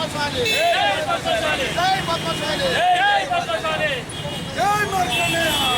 పద్మశాలి. జై పద్మశాలి. జై పద్మశాలి. జై మార్కండేయ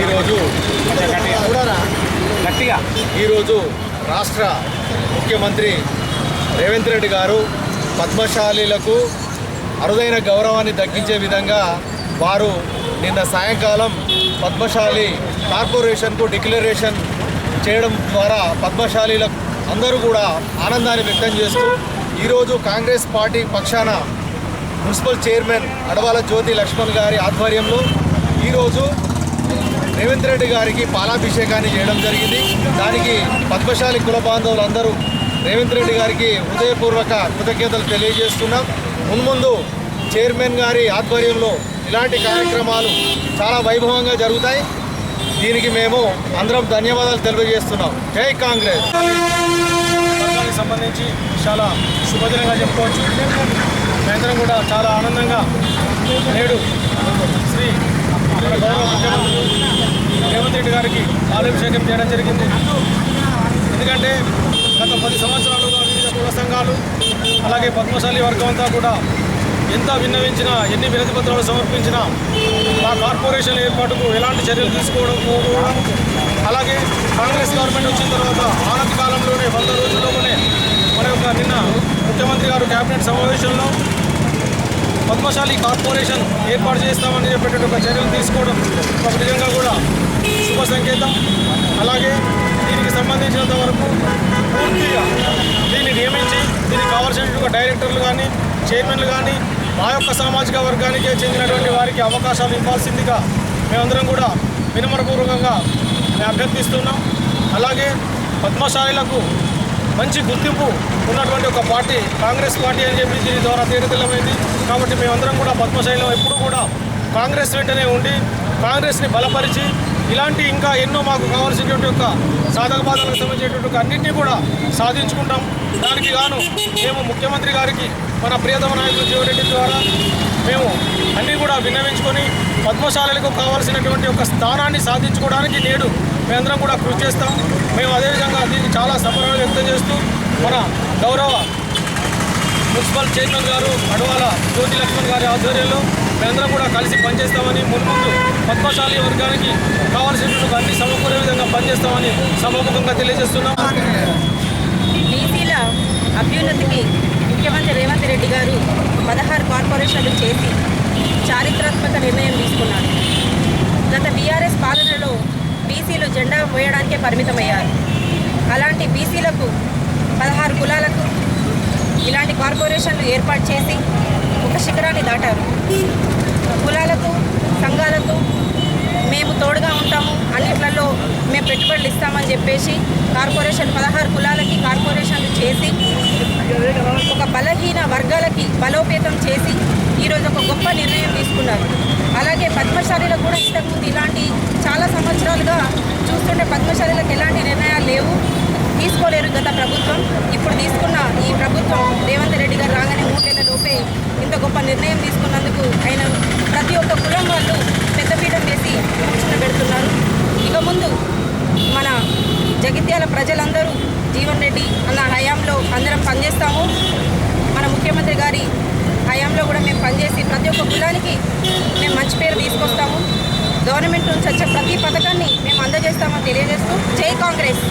ఈరోజు గట్టిగా ఈరోజు రాష్ట్ర ముఖ్యమంత్రి రేవంత్ రెడ్డి గారు పద్మశాలీలకు అరుదైన గౌరవాన్ని తగ్గించే విధంగా వారు నిన్న సాయంకాలం పద్మశాలి కార్పొరేషన్కు డిక్లరేషన్ చేయడం ద్వారా పద్మశాలీల అందరూ కూడా ఆనందాన్ని వ్యక్తం చేస్తూ ఈరోజు కాంగ్రెస్ పార్టీ పక్షాన మున్సిపల్ చైర్మన్ అడవాల జ్యోతి లక్ష్మణ్ గారి ఆధ్వర్యంలో ఈరోజు రేవంత్ రెడ్డి గారికి పాలాభిషేకాన్ని చేయడం జరిగింది. దానికి పద్మశాలి కుల బాంధవులందరూ రేవంత్ రెడ్డి గారికి హృదయపూర్వక కృతజ్ఞతలు తెలియజేస్తున్నాం. మున్ముందు చైర్మన్ గారి ఆధ్వర్యంలో ఇలాంటి కార్యక్రమాలు చాలా వైభవంగా జరుగుతాయి. దీనికి మేము అందరం ధన్యవాదాలు తెలియజేస్తున్నాం. జై కాంగ్రెస్. సంబంధించి చాలా శుభదినంగా చెప్పుకోవచ్చు. కేంద్రం కూడా చాలా ఆనందంగా నేడు శ్రీ గౌరవ ముఖ్యమంత్రి రేవంత్ రెడ్డి గారికి పాలాభిషేకం చేయడం జరిగింది. ఎందుకంటే గత పది సంవత్సరాలుగా వివిధ కుల సంఘాలు అలాగే పద్మశాలి వర్గం అంతా కూడా ఎంత విన్నవించినా ఎన్ని వినతి పత్రాలు సమర్పించినా మా కార్పొరేషన్ ఏర్పాటుకు ఎలాంటి చర్యలు తీసుకోవడం పోవడం అలాగే కాంగ్రెస్ గవర్నమెంట్ వచ్చిన తర్వాత ఆనతి కాలంలోనే వంద రోజుల్లోనే మన యొక్క నిన్న ముఖ్యమంత్రి గారు కేబినెట్ సమావేశంలో పద్మశాలి కార్పొరేషన్ ఏర్పాటు చేస్తామని చెప్పేటట్టు ఒక చర్యలు తీసుకోవడం ఒక నిజంగా కూడా శుభ సంకేతం. అలాగే దీనికి సంబంధించినంత వరకు పూర్తిగా దీన్ని నియమించి దీనికి కావాల్సినటువంటి డైరెక్టర్లు కానీ చైర్మన్లు కానీ మా యొక్క సామాజిక వర్గానికి చెందినటువంటి వారికి అవకాశాలు ఇవ్వాల్సిందిగా మేమందరం కూడా వినమ్రపూర్వకంగా మేము అభ్యర్థిస్తున్నాం. అలాగే పద్మశాయిలకు మంచి గుర్తింపు ఉన్నటువంటి ఒక పార్టీ కాంగ్రెస్ పార్టీ అని చెప్పి దీని ద్వారా తేలితెల్లమైంది. కాబట్టి మేమందరం కూడా పద్మశాయిలో ఎప్పుడు కూడా కాంగ్రెస్ వెంటనే ఉండి కాంగ్రెస్ని బలపరిచి ఇలాంటి ఇంకా ఎన్నో మాకు కావాల్సినటువంటి యొక్క సాధక బాధలకు సంబంధించినటువంటి అన్నింటినీ కూడా సాధించుకుంటాం. దానికి గాను మేము ముఖ్యమంత్రి గారికి మన ప్రియతమ నాయకులు జీవరెడ్డి ద్వారా మేము అన్నీ కూడా విన్నవించుకొని పద్మశాలలకు కావాల్సినటువంటి ఒక స్థానాన్ని సాధించుకోవడానికి నేడు మేమందరం కూడా కృషి చేస్తాం. మేము అదేవిధంగా దీనికి చాలా సమరాలు వ్యక్తం చేస్తూ మన గౌరవ మున్సిపల్ చైర్మన్ గారు అడవాల జ్యోతి లక్ష్మణ్ గారి ఆధ్వర్యంలో మేమందరం కూడా కలిసి పనిచేస్తామని మున్ముందు పద్మశాలి వర్గానికి కావాల్సినటువంటి అన్ని సమకూరే విధంగా పనిచేస్తామని సభాముఖంగా తెలియజేస్తున్నాం. బీసీల అభ్యున్నతికి ముఖ్యమంత్రి రేవంత్ రెడ్డి గారు పదహారు కార్పొరేషన్లు చేసి చారిత్రాత్మక నిర్ణయం తీసుకున్నారు. గత బీఆర్ఎస్ పాలనలో బీసీలు జెండా పోయడానికే పరిమితమయ్యారు. అలాంటి బీసీలకు పదహారు కులాలకు ఇలాంటి కార్పొరేషన్లు ఏర్పాటు చేసి ఒక శిఖరాన్ని దాటారు. కులాలకు సంఘాలకు మేము తోడుగా ఉంటాము. అన్నిట్లలో మేము పెట్టుబడులు ఇస్తామని చెప్పేసి కార్పొరేషన్ పదహారు కులాలకి కార్పొరేషన్లు చేసి ఒక బలహీన వర్గాలకి బలోపేతం చేసి ఈరోజు ఒక గొప్ప నిర్ణయం తీసుకున్నారు. అలాగే పద్మశాలీలకు కూడా ఇంతకుముందు ఇలాంటి చాలా సంవత్సరాలుగా చూస్తుంటే పద్మశాలీలకు ఎలాంటి నిర్ణయాలు లేవు. తీసుకోలేరు గత ప్రభుత్వం. ఇప్పుడు తీసుకున్న ఈ ప్రభుత్వం రేవంత్ రెడ్డి గారు రాగానే మూడేళ్ళ లోపే ఇంత గొప్ప నిర్ణయం తీసుకున్నందుకు ఆయన ప్రతి ఒక్క కులం వాళ్ళు పెద్దపీఠం వేసి కూర్చుండబెడుతున్నారు ఇక ముందు మన జగిత్యాల ప్రజలందరూ జీవన్ రెడ్డి అన్న హయాంలో అందరం పనిచేస్తాము. మన ముఖ్యమంత్రి గారి హయాంలో కూడా మేము పనిచేసి ప్రతి ఒక్క కులానికి మేము మంచి పేరు తీసుకొస్తాము. గవర్నమెంట్ నుంచి వచ్చే ప్రతి పథకాన్ని మేము అందజేస్తామని తెలియజేస్తూ జై కాంగ్రెస్.